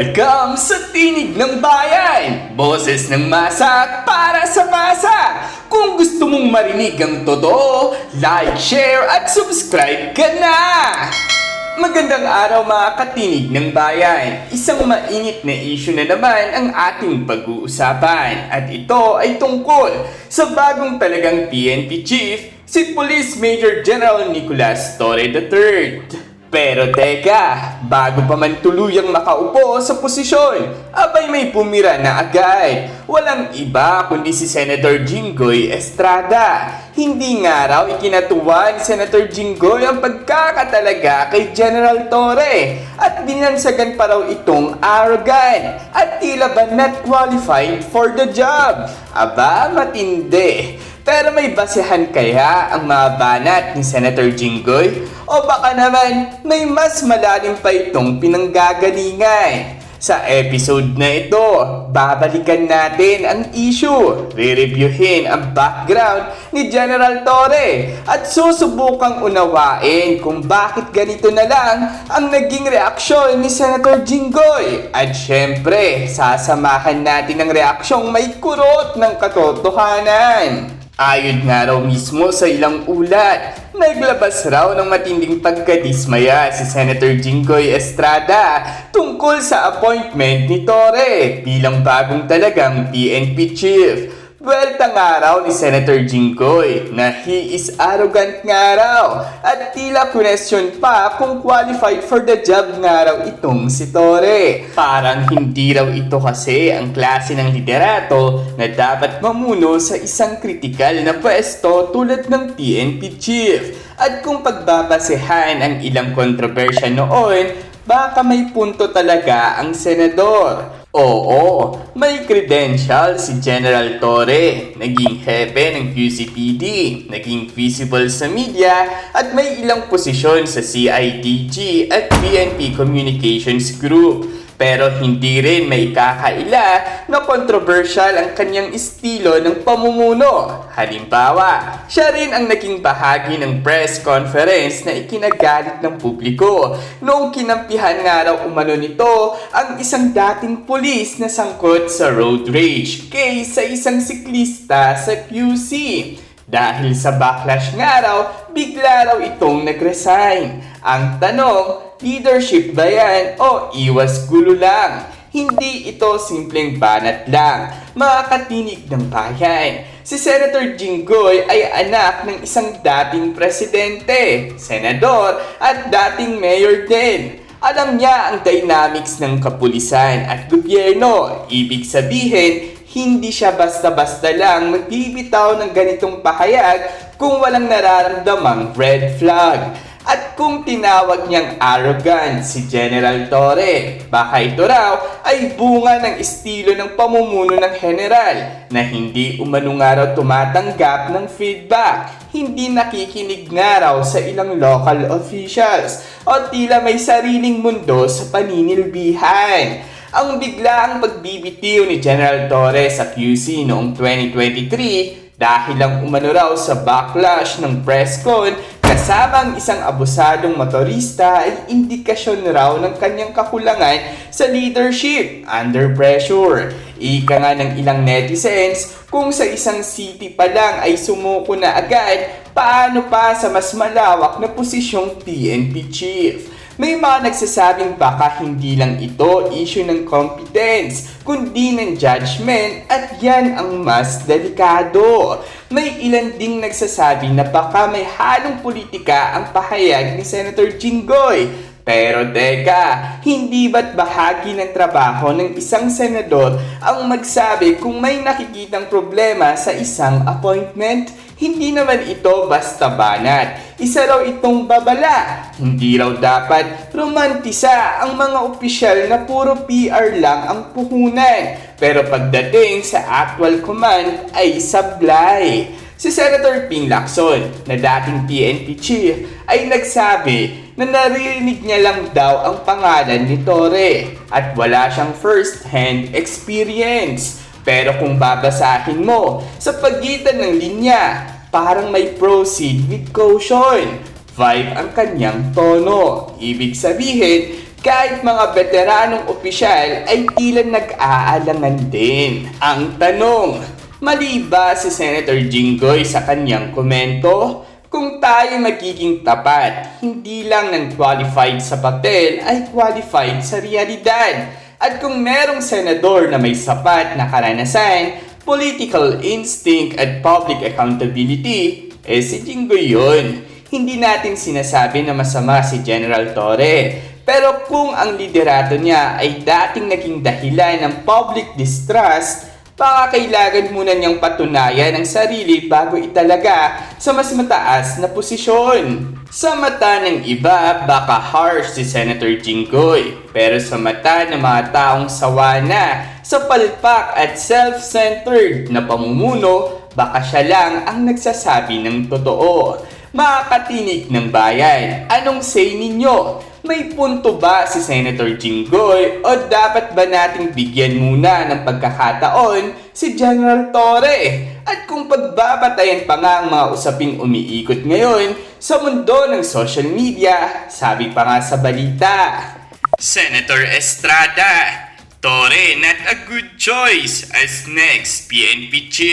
Welcome sa Tinig ng Bayan! Boses ng masa para sa masa! Kung gusto mong marinig ang totoo, like, share at subscribe ka na! Magandang araw mga katinig ng bayan. Isang mainit na issue na naman ang ating pag-uusapan. At ito ay tungkol sa bagong talagang PNP Chief, si Police Major General Nicolas Torre III. Pero teka, bago pa man tuluyang makaupo sa posisyon, abay may pumira na agad. Walang iba kundi si Senator Jinggoy Estrada. Hindi nga raw ikinatuwa ni Senator Jinggoy ang pagkakatalaga kay General Torre at binansagan pa raw itong arrogant at tila ba not qualified for the job. Aba, matindi. Pero may basehan kaya ang mga banat ni Senator Jinggoy? O baka naman may mas malalim pa itong pinanggagalingan? Sa episode na ito, babalikan natin ang issue, re-reviewin ang background ni General Torre at susubukang unawain kung bakit ganito na lang ang naging reaksyon ni Senator Jinggoy. At syempre, sasamahan natin ang reaksyong may kurot ng katotohanan. Ayon nga raw mismo sa ilang ulat, naglabas raw ng matinding pagkadismaya si Senator Jinggoy Estrada tungkol sa appointment ni Torre bilang bagong talagang PNP chief. Welta nga raw ni Senator Jinggoy na he is arrogant nga raw at tila question pa kung qualified for the job nga raw itong si Torre. Parang hindi raw ito kasi ang klase ng liderato na dapat mamuno sa isang kritikal na pwesto tulad ng PNP chief. At kung pagbabasehan ang ilang kontrobersya noon, baka may punto talaga ang senador. Oo, may credential si General Torre, naging hepe ng QCPD, naging visible sa media, at may ilang posisyon sa CIDG at PNP Communications Group. Pero hindi rin may kakaila na controversial ang kanyang estilo ng pamumuno. Halimbawa, siya rin ang naging bahagi ng press conference na ikinagalit ng publiko noong kinampihan nga raw umano nito ang isang dating pulis na sangkot sa road rage case sa isang siklista sa QC. Dahil sa backlash nga raw, bigla raw itong nag-resign. Ang tanong, leadership ba yan o iwas gulo lang? Hindi ito simpleng banat lang, mga katinig ng bayan. Si Senator Jinggoy ay anak ng isang dating presidente, senador at dating mayor din. Alam niya ang dynamics ng kapulisan at gobyerno. Ibig sabihin, hindi siya basta-basta lang magbibitaw ng ganitong pahayag kung walang nararamdamang red flag. At kung tinawag niyang arrogant si General Torre, baka ito raw ay bunga ng estilo ng pamumuno ng general na hindi umano nga raw tumatanggap ng feedback, hindi nakikinig nga raw sa ilang local officials o tila may sariling mundo sa paninilbihan ang biglaang pagbibitiw ni General Torre sa QC noong 2023 dahil lang umano raw sa backlash ng press con kasama ang isang abusadong motorista ay indikasyon raw ng kanyang kakulangan sa leadership under pressure. Ika nga ng ilang netizens, kung sa isang city pa lang ay sumuko na agad, paano pa sa mas malawak na posisyong PNP chief? May mga nagsasabing baka hindi lang ito issue ng competence, kundi ng judgment at yan ang mas delikado. May ilan ding nagsasabi na baka may halong politika ang pahayag ni Senator Jinggoy. Pero teka, hindi ba't bahagi ng trabaho ng isang senador ang magsabi kung may nakikitang problema sa isang appointment? Hindi naman ito basta banat. Isa raw itong babala. Hindi raw dapat romantisa ang mga opisyal na puro PR lang ang puhunan. Pero pagdating sa actual command ay sablay. Si Senator Ping Lacson, na dating PNP chief, ay nagsabi na naririnig niya lang daw ang pangalan ni Torre at wala siyang first-hand experience. Pero kung babasahin mo sa pagitan ng linya, parang may proceed with caution. Vibe ang kanyang tono. Ibig sabihin, kahit mga veteranong opisyal ay tila nag-aalangan din. Ang tanong, mali ba si Senator Jinggoy sa kanyang komento? Kung tayo magiging tapat, hindi lang ng qualified sa papel ay qualified sa realidad. At kung merong senador na may sapat na karanasan, political instinct at public accountability, eh si Jinggoy yun. Hindi natin sinasabi na masama si General Torre. Pero kung ang liderato niya ay dating naging dahilan ng public distrust, baka kailangan muna niyang patunayan ang sarili bago italaga sa mas mataas na posisyon. Sa mata ng iba, baka harsh si Senator Jinggoy. Pero sa mata ng mga taong sawa na sa palpak at self-centered na pamumuno, baka siya lang ang nagsasabi ng totoo. Mga katinig ng bayan, anong say ninyo? May punto ba si Senator Jinggoy o dapat ba nating bigyan muna ng pagkakataon si General Torre? At kung pagbabatayan pa nga ang mga usaping umiikot ngayon sa mundo ng social media, sabi pa nga sa balita, Senator Estrada, Torre not a good choice as next PNP chief.